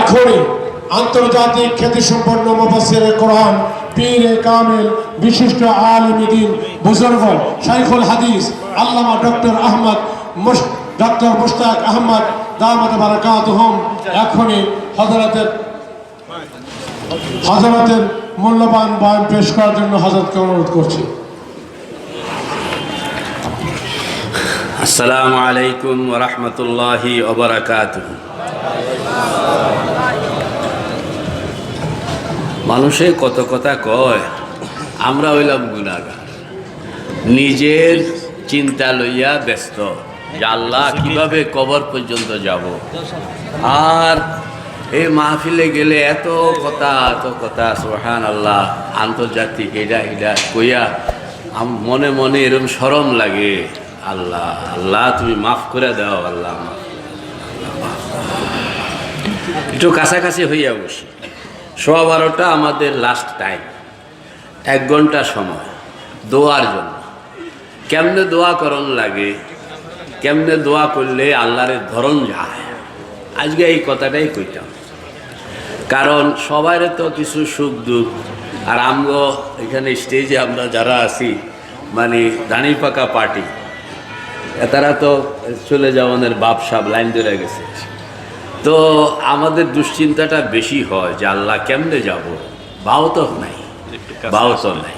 এখনই আন্তর্জাতিক খ্যাতিসম্পন্ন মুফাসসিরে কোরআন পীরে কামিল বিশিষ্ট আলিম দিন বুজুর্গ শাইখুল হাদিস আল্লামা ডক্টর আহমদ ডক্টর মুশতাক আহমদ দামাত বারাকাতুহুম। এখনই হযরতের হযরতের মূল্যবান বয়ান পেশ করার জন্য হযরতকে অনুরোধ করছি। আসসালামু আলাইকুম ওরহমতুল্লাহি ওবরাকাত মানুষে কত কথা কয়, আমরা হইলাম গুণাগার নিজের চিন্তা লইয়া ব্যস্ত, যে কীভাবে কবর পর্যন্ত যাব। আর এই মাহফিলে গেলে এত কথা এত কথা সোহান আল্লাহ আন্তর্জাতিক এটা এটা কইয়া মনে মনে এরকম সরম লাগে। আল্লাহ আল্লাহ, তুমি মাফ করে দাও, আল্লাহ একটু কাছাকাছি হইয়া বসি। সোয়া বারোটা আমাদের লাস্ট টাইম এক ঘণ্টা সময়। দোয়ার জন্য। কেমনে দোয়া করণ লাগে? কেমনে দোয়া করলে আল্লাহরের ধরন যায়? আজকে এই কথাটাই কইতাম। কারণ সবার তো কিছু সুখ দুঃখ। আর আমগো এখানে স্টেজে আমরা যারা আছি মানে দাঁড়ি পাকা পার্টি তারা তো চলে যাওয়ানের বাপ সাপ লাইন ধরে গেছে। তো আমাদের দুশ্চিন্তাটা বেশি হয় যে আল্লাহ কেমনে যাব? বাও তো নাই। বাও তো নাই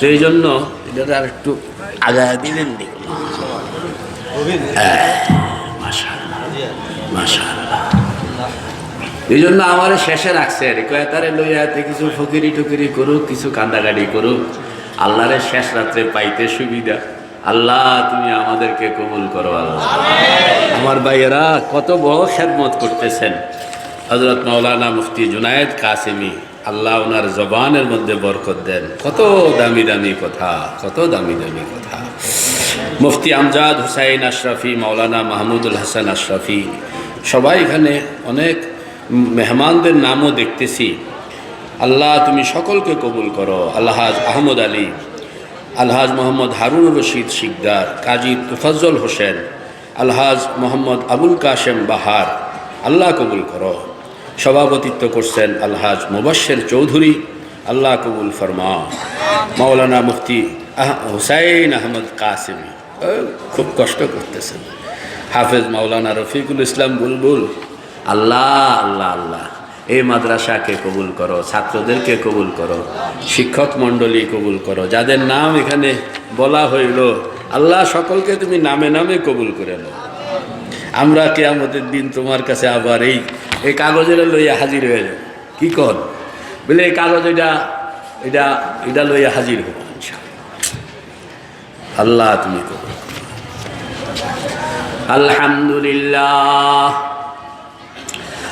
সেই জন্য এটা আর একটু আগায় দিলেন মাশাআল্লাহ এই জন্য আমার শেষে রাখছে আর কয়ে তারে লইয়াতে কিছু ফকিরি টুকিরি করুক, কিছু কান্দাকাটি করুক, আল্লাহরে শেষ রাত্রে পাইতে সুবিধা। আল্লাহ, তুমি আমাদেরকে কবুল করো, আল্লাহ। আমার ভাইয়েরা, কত বড় খেদমত করতেছেন। হজরত মাওলানা মুফতি জুনায়েদ কাসেমি, আল্লাহ ওনার জবানের মধ্যে বরকত দেন। কত দামি দামি কথা, কত দামি দামি কথা। মুফতি আমজাদ হুসাইন আশরাফি, মাওলানা মাহমুদুল হাসান আশরাফি, সবাই এখানে অনেক মেহমানদের নামও দেখতেছি। আল্লাহ, তুমি সকলকে কবুল করো। আল্লাহ আহমদ আলী আলহাজ মোহাম্মদ হারুন রশিদ শিকদার, কাজী তুফাজ্জল হোসেন, আলহাজ মোহাম্মদ আবুল কাশেম বাহার, আল্লাহ কবুল করো। সভাপতিত্ব করছেন আলহাজ মুবাশ্বের চৌধুরী, আল্লাহ কবুল ফরমা। মাওলানা মুফতি হুসাইন আহমদ কাসিমি খুব কষ্ট করতেছেন। হাফেজ মাওলানা রফিকুল ইসলাম বুলবুল, আল্লাহ আল্লাহ আল্লাহ। এই মাদ্রাসাকে কবুল করো, ছাত্রদেরকে কবুল করো, শিক্ষক মণ্ডলী কবুল করো। যাদের নাম এখানে বলা হইল, আল্লাহ সকলকে তুমি নামে নামে কবুল করে নাও। আমরা কে আমাদের দিন তোমার কাছে আবার এই এই কাগজের লইয়া হাজির হয়ে যাব। কি কর? বলে এই কাগজ এটা এটা এটা লইয়া হাজির হব আল্লাহ তুমি কবুল। আলহামদুলিল্লাহ।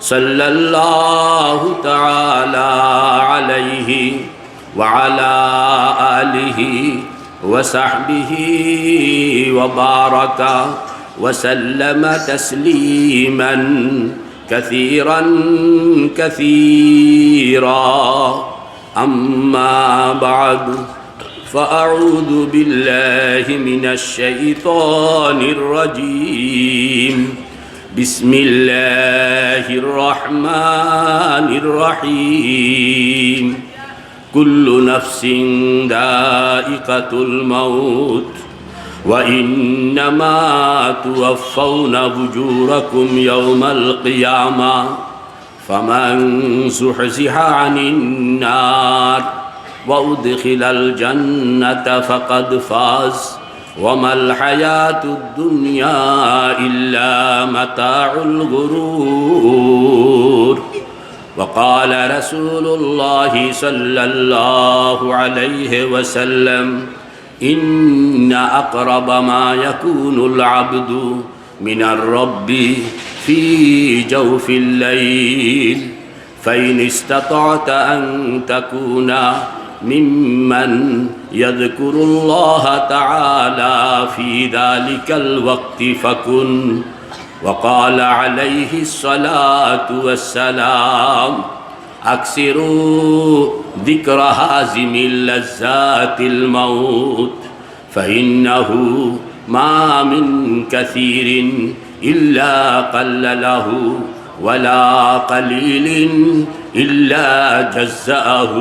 صلى الله تعالى عليه وعلى آله وصحبه وبارك وسلم تسليما كثيرا كثيرا. أما بعد فأعوذ بالله من الشيطان الرجيم. بسم الله الرحمن الرحيم كل نفس ذائقة الموت وإنما توفون أجوركم يوم القيامة فمن زحزح عن النار وأدخل الجنة فقد فاز وما الحياة الدنيا إلا متاع الغرور. وقال رسول الله صلى الله عليه وسلم إن أقرب ما يكون العبد من الرب في جوف الليل. فإن استطعت أن تكون ممن يذكر الله تعالى في ذلك الوقت فكن وقال عليه الصلاة والسلام أكثروا ذكر هازم اللذات الموت فإنه ما من كثير إلا قل له ولا قليل إلا جزأه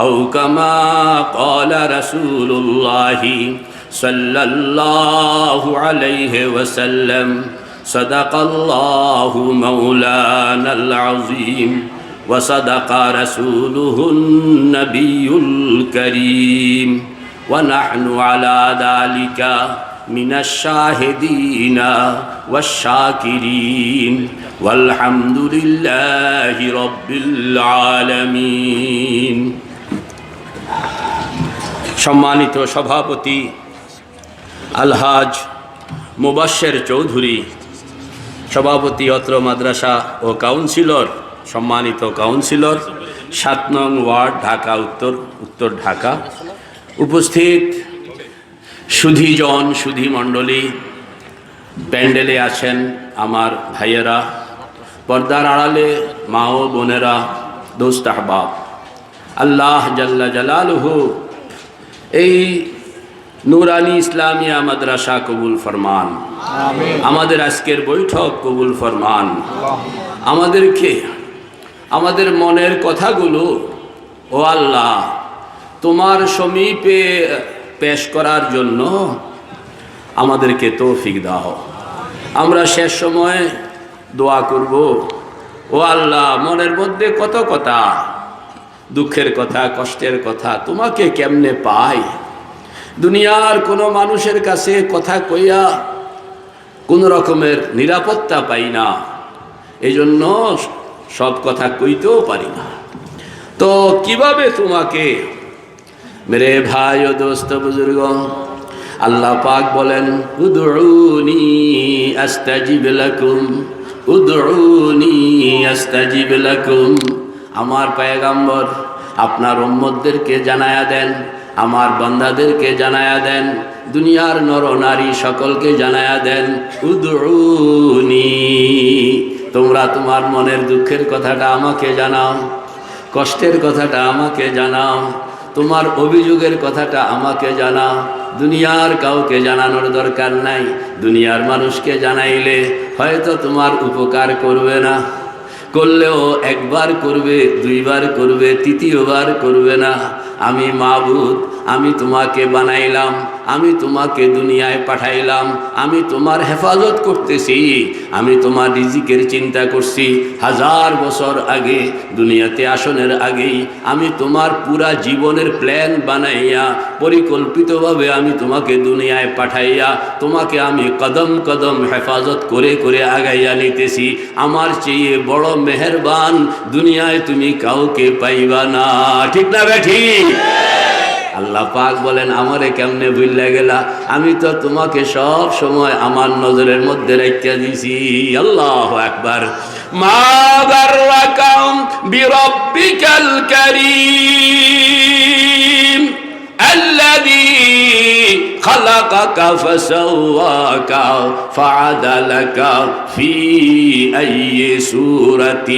أو كما قال رسول الله صلى الله عليه وسلم صدق الله مولانا العظيم وصدق رسوله النبي الكريم. ونحن على ذلك من الشاهدين والشاكرين. والحمد لله رب العالمين. সম্মানিত সভাপতি আলহাজ মুবাশ্বের চৌধুরী, সভাপতি অত্র মাদ্রাসা ও কাউন্সিলর, সম্মানিত কাউন্সিলর, সাত নং ওয়ার্ড, ঢাকা, উত্তর উত্তর ঢাকা। উপস্থিত সুধীজন সুধী মণ্ডলী, প্যান্ডেলে আছেন আমার ভাইয়েরা, পর্দার আড়ালে মা ও বোনেরা, দোস্ত আহবাব। আল্লাহ জাল্লা জালালহু এই নুরানি ইসলামিয়া মাদ্রাসা কবুল ফরমান। আমাদের আজকের বৈঠক কবুল ফরমান। আমাদেরকে আমাদের মনের কথাগুলো ও আল্লাহ তোমার সমীপে পেশ করার জন্য আমাদেরকে তৌফিক দাও। আমরা শেষ সময় দোয়া করব। ও আল্লাহ মনের মধ্যে কত কথা দুঃখের কথা, কষ্টের কথা, তোমাকে কেমনে পাই দুনিয়ার কোনো মানুষের কাছে কথা কইয়া কোনো রকমের নিরাপত্তা পাই না। এই জন্য সব কথা কইতেও পারি না। তো কীভাবে তোমাকে? মেরে ভাই ও দোস্ত বুজুর্গ, আল্লাহ পাক বলেন, উদউনি আস্তাজিব লাকুম, উদউনি আস্তাজিব লাকুম। আমার পায়গাম্বর আপনার উম্মতদেরকে জানায়া দেন, আমার বান্দাদেরকে জানায়া দেন, দুনিয়ার নর নারী সকলকে জানায়া দেন, উদউনি। তোমরা তোমার মনের দুঃখের কথাটা আমাকে জানাও, কষ্টের কথাটা আমাকে জানাও, তোমার অভিযোগের কথাটা আমাকে জানাও, দুনিয়ার কাউকে জানানোর দরকার নাই, দুনিয়ার মানুষকে জানাইলে হয়তো তোমার উপকার করবে না। করলেও একবার করবে দুইবার করবে তৃতীয়বার করবে না। আমি মাবুদ আমি তোমাকে বানাইলাম। আমি তোমাকে দুনিয়ায় পাঠাইলাম, আমি তোমার হেফাজত করতেছি, আমি তোমার রিজিকের চিন্তা করছি। হাজার বছর আগে, দুনিয়াতে আসনের আগেই আমি তোমার পুরা জীবনের প্ল্যান বানাইয়া, পরিকল্পিতভাবে আমি তোমাকে দুনিয়ায় পাঠাইয়া, তোমাকে আমি কদম কদম হেফাজত করে করে আগাইয়া নিতেছি। আমার চেয়ে বড় মেহেরবান দুনিয়ায় তুমি কাউকে পাইবা না। ঠিক না বেঠি? আল্লাহ পাক বলেন আমারে কেমনে ভুললে গেলা আমি তো তোমাকে সব সময় আমার নজরের মধ্যে রেখে দিছি আল্লাহ একবার মা গাররাকাম বিরব্বিকাল কারীম الذي خلقك فسواك فعدلك في أي سورة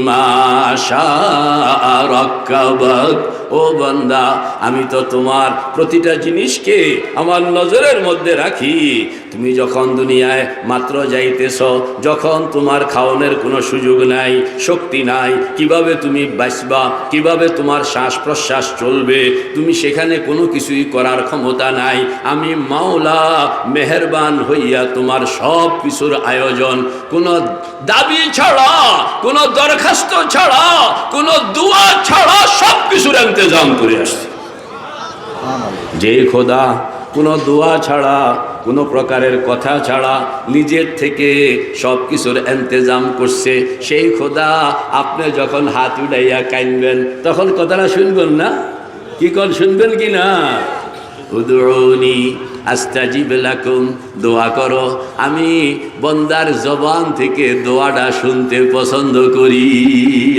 ما شاء ركبك ও বন্দা, আমি তো তোমার প্রতিটা জিনিসকে আমার নজরের মধ্যে রাখি। তুমি যখন দুনিয়ায় মাত্র যাইতেছ, যখন তোমার খাওয়ানোর কোনো সুযোগ নাই, শক্তি নাই, কীভাবে তুমি বাঁচবা, কীভাবে তোমার শ্বাস প্রশ্বাস চলবে, তুমি সেখানে কোনো কিছুই করার ক্ষমতা নাই। আমি মাওলা, মেহেরবান হইয়া তোমার সব কিছুর আয়োজন, কোনো দাবি ছাড়া, কোনো দরখাস্ত ছাড়া, কোনো দুয়া ছাড়া সব কিছুর আনতে এন্তেজাম করে আসছে। যে খোদা, কোনো দোয়া ছাড়া, কোনো প্রকারের কথা ছাড়া নিজের থেকে সব কিছুর এন্তেজাম করছে। সেই খোদা, আপনি যখন হাত উঠাইয়া কাইনবেন তখন কথাটা শুনবেন না? কি কল শুনবেন কি না? উদরণী আস্তাজিব লাকুম, দোয়া করো। আমি বন্দার জবান থেকে দোয়াটা শুনতে পছন্দ করি।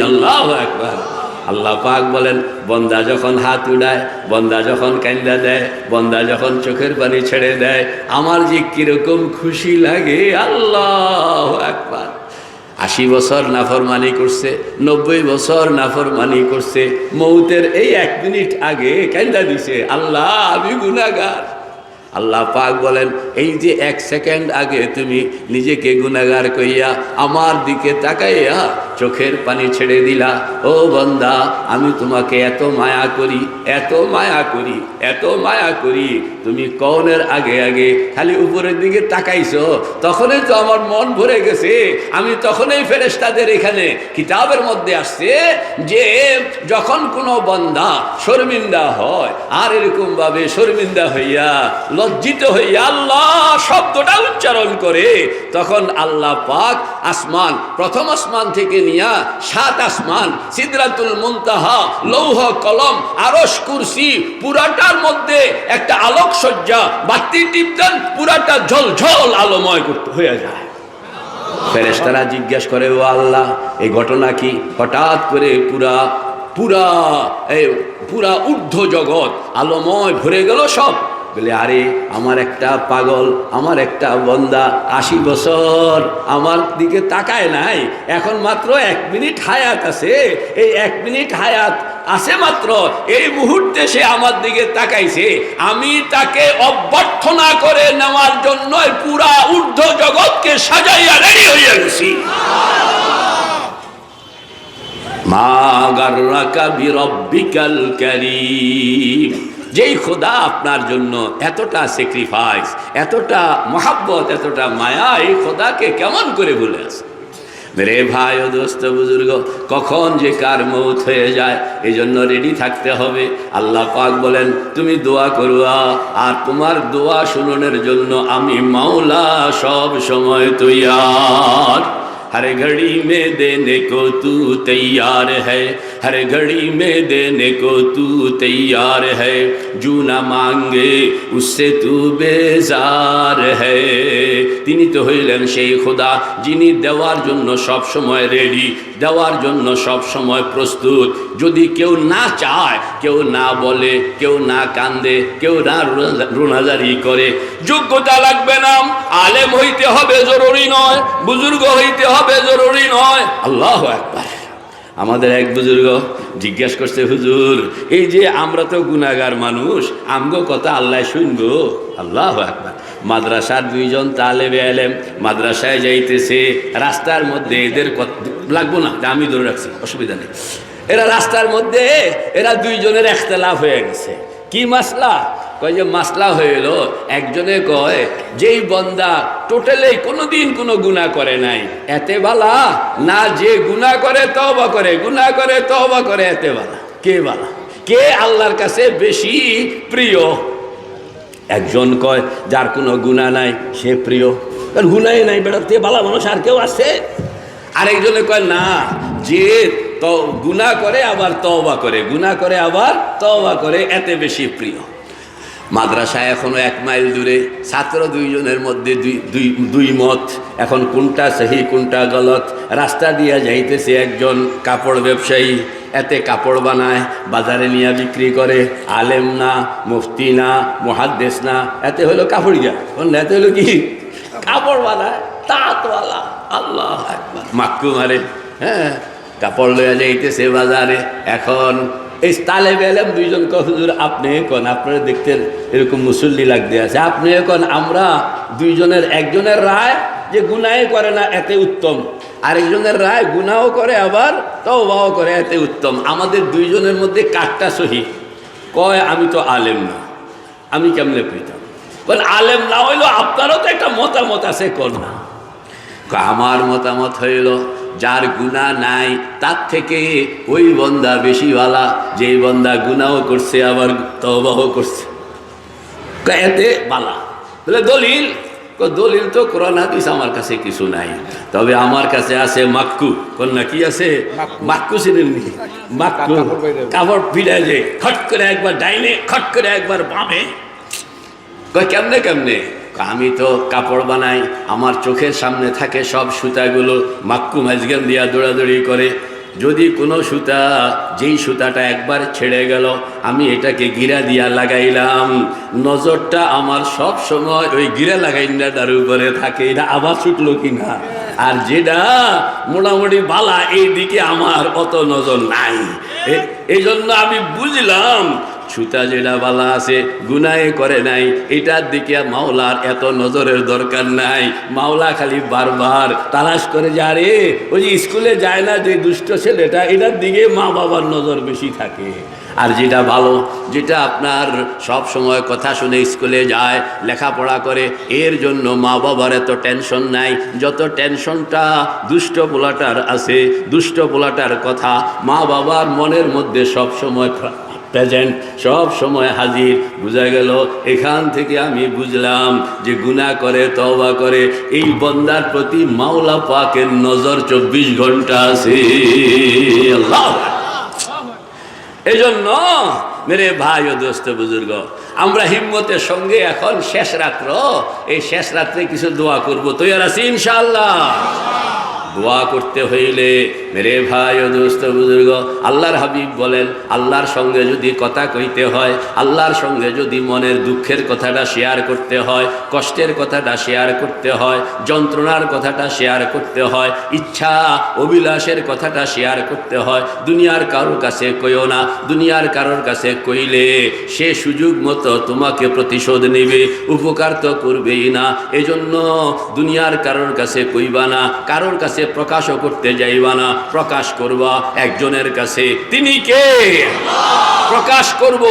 আল্লাহ একবার আল্লাহ পাক বলেন, বন্দা যখন হাত উড়ায়, বন্দা যখন কান্দা দেয়, বন্দা যখন চোখের পানি ছেড়ে দেয়, আমার যে কীরকম খুশি লাগে, আল্লাহ একবার আশি বছর নাফরমানি করছে, নব্বই বছর নাফরমানি করছে, মৌতের এই এক মিনিট আগে কান্দা দিছে, আল্লাহ আমি গুনাগার আল্লাহ পাক বলেন, এই যে এক সেকেন্ড আগে তুমি নিজেকে গুনাগার কইয়া আমার দিকে তাকাইয়া চোখের পানি ছেড়ে দিলা। ও বন্দা, আমি তোমাকে এত মায়া করি, এত মায়া করি, এত মায়া করি। তুমি কনের আগে আগে খালি উপরের দিকে তাকাইছো। তখনই তো আমার মন ভরে গেছে। আমি তখনই ফেরেশতাদের এখানে কিতাবের মধ্যে আসছে যে, যখন কোনো বন্দা শর্মিন্দা হয়, আর এরকম ভাবে শর্মিন্দা হইয়া লজ্জিত হইয়া আল্লাহ শব্দটা উচ্চারণ করে, তখন আল্লাহ পাক আসমান, প্রথম আসমান থেকে নিয়া সাত আসমান, সিদরাতুল মুনতাহা, লৌহ কলম আরস কুরসি, পুরাটার মধ্যে একটা আলোকসজ্জা, বাতি টিপতেন, পুরাটা ঝল ঝল আলোময় করতে হয়ে যায়। ফেরেশতারা জিজ্ঞাসা করে, ও আল্লাহ, এই ঘটনা কি? হঠাৎ করে পুরা পুরা, এই পুরা ঊর্ধ্ব জগৎ আলোময় ভরে গেল সব। বলে, আরে, আমার একটা পাগল, আমার একটা বন্দা আশি বছর আমার দিকে তাকায় নাই। এখন মাত্র এক মিনিট হায়াত আছে। এই এক মিনিট হায়াত আছে মাত্র। এই মুহূর্তে সে আমার দিকে তাকাইছে। আমি তাকে অভ্যর্থনা করে নেওয়ার জন্য পুরা ঊর্ধ্ব জগৎকে সাজাইয়া রেডি হইয়া গেছি। মা গার্রাকা বিরব্বিকাল কারীম। যেই খোদা আপনার জন্য এতটা স্যাক্রিফাইস এতটা মহাব্বত, এতটা মায়া, এই খোদাকে কেমন করে ভুলে আসে রে ভাই ও দোস্ত বুজুর্গ, কখন যে কার মৌত হয়ে যায় এই জন্য রেডি থাকতে হবে। আল্লাহ পাক বলেন, তুমি দোয়া করুয়া, আর তোমার দোয়া শুননের জন্য আমি মাওলা সব সময় তৈয়ার। হরে ঘড়ি মে দেনে কো তু তৈয়ার হ্যাঁ हर घड़ी में देने को तू तैयार है जू ना मांगे उससे तू बेजार है তিনি তো হইলেন সেই খোদা যিনি দেওয়ার জন্য সব সময় রেডি দেওয়ার জন্য সব সময় প্রস্তুত যদি কেউ না চায় কেউ না বলে কেউ না কান্দে কেউ না রোনাজারি করে যোগ্যতা লাগবে না আলেম হইতে হবে জরুরি নয় বুজুর্গ হইতে হবে জরুরি নয় আল্লাহ একবার আমাদের এক বুজুর্গ জিজ্ঞেস করছে, হুজুর, এই যে আমরা তো গুনাগার মানুষ, আমগো কথা আল্লাহ শুনব? আল্লাহ একবার মাদ্রাসার দুইজন তালে এলেম মাদ্রাসায় যাইতেছে, রাস্তার মধ্যে এদের লাগবো না আমি ধরে রাখছি, অসুবিধা নেই। এরা রাস্তার মধ্যে, এরা দুইজনের একতলাফ হয়ে গেছে। কি মাসলা? কয় যে মাসলা হয়ে এলো। একজনে কয়, যেই বন্দা টোটালি কোনোদিন কোনো গুণা করে নাই। এতে বালা? না, যে গুণা করে তবা করে গুণা করে তবা করে, এতে বালা। কে বালা? কে আল্লাহর কাছে বেশি প্রিয়? একজন কয়, যার কোনো গুণা নাই, সে প্রিয়। কারণ গুণাই নাই বেটা, তে বালা মানুষ আর কেউ আছে? আরেকজনে কয়, না, যে গুণা করে আবার তওবা করে গুণা করে আবার তওবা করে, এতে বেশি প্রিয়। মাদ্রাসায় এখনও এক মাইল দূরে, ছাত্র দুইজনের মধ্যে দুই দুই দুই মত। এখন কোনটা সহি, কোনটা গলত? রাস্তা দিয়া যাইতেছে একজন কাপড় ব্যবসায়ী। এতে কাপড় বানায়, বাজারে নিয়ে বিক্রি করে। আলেম না, মুফতি না মহাদ্দেশ না। এতে হলো কাপড়িয়া বললেন এতে হলো কি? কাপড় বানায়, তাঁতওয়ালা। আল্লাহ মাক্কু মারে। হ্যাঁ কাপড় লইয়া যাইতেছে বাজারে। এখন এই তালে বেলাম দুইজন কহুজুর আপনি কোন? আপনারা দেখতেন এরকম মুসল্লি লাগতে আছে। আপনি কোন? আমরা দুইজনের, একজনের রায় যে গুনায় করে না, এতে উত্তম। আরেকজনের রায় গুনাও করে আবার তওবাও করে, এতে উত্তম। আমাদের দুইজনের মধ্যে কাঠটা সহি। কয়, আমি তো আলেম না। আমি কেমনে পেতাম? বল আলেম না হইল আপনারও তো একটা মতামত আছে, কোন না? আমার মতামত হইল যার গুণা নাই তার থেকে ওই বন্দা বেশি ভালা যে বন্দা গুনাও করছে আবার তবাহ করছে। এতে বালা। বলে দলিল? দলিল তো কোরআন হাদিস আমার কাছে কিছু নাই। তবে আমার কাছে আছে মাক্কু। কন্যা কি আছে? মাক্কু। চিনেননি মাক্কু। কাপড় ভিড়ে যে খট করে একবার ডাইনে খট করে একবার বামে। কেমনে কেমনে? আমি তো কাপড় বানাই, আমার চোখের সামনে থাকে সব সুতাগুলো মাক্কু মাঝগান দিয়া দৌড়াদৌড়ি করে। যদি কোনো সুতা, যেই সুতাটা একবার ছেড়ে গেল, আমি এটাকে গিরা দিয়া লাগাইলাম। নজরটা আমার সব সময় ওই গিরা লাগাইনাটার উপরে থাকে, এটা আবার ছুটলো কিনা? আর যেটা মোটামুটি বালা এই দিকে আমার অত নজর নাই। এই জন্য আমি বুঝলাম সুতা যেটা বালা আছে গুনায়ে করে নাই। এটার দিকে মাওলার এত নজরের দরকার নাই। মাওলা খালি বারবার তালাশ করে যা রে ওই যে স্কুলে যায় না যে দুষ্ট ছেলেটা, এটার দিকে মা বাবার নজর বেশি থাকে। আর যেটা ভালো, যেটা আপনার সব সময় কথা শুনে স্কুলে যায়, লেখাপড়া করে, এর জন্য মা বাবার এত টেনশন নাই। যত টেনশনটা দুষ্ট পোলাটার আছে, দুষ্ট পোলাটার কথা মা বাবার মনের মধ্যে সব সময় প্রেজেন্ট, সব সময় হাজির। বোঝা গেল, এখান থেকে আমি বুঝলাম যে গুনাহ করে, তওবা করে, এই বন্দার প্রতি মাওলা পাকের নজর চব্বিশ ঘণ্টা আছে। এই জন্য মেরে ভাই ও দোস্ত বুজুর্গ, আমরা হিম্মতের সঙ্গে এখন শেষ রাত্র। এই শেষ রাত্রে কিছু দোয়া করব। তৈরি আছি ইনশাআল্লাহ। দোয়া করতে হইলে, মেরে ভাই ও দোস্ত বুজুর্গ, আল্লাহর হাবিব বলেন, আল্লাহর সঙ্গে যদি কথা কইতে হয়, আল্লাহর সঙ্গে যদি মনের দুঃখের কথাটা শেয়ার করতে হয়, কষ্টের কথাটা শেয়ার করতে হয়, যন্ত্রণার কথাটা শেয়ার করতে হয়, ইচ্ছা, অভিলাষের কথাটা শেয়ার করতে হয়, দুনিয়ার কারোর কাছে কইও না, দুনিয়ার কারোর কাছে কইলে সে সুযোগ মতো তোমাকে প্রতিশোধ নেবে, উপকার তো করবেই না, এজন্য দুনিয়ার কারোর কাছে কইবা না, কারোর কাছে প্রকাশও করতে যাইবা না প্রকাশ করবা একজনের কাছে। তিনি কে? প্রকাশ করব।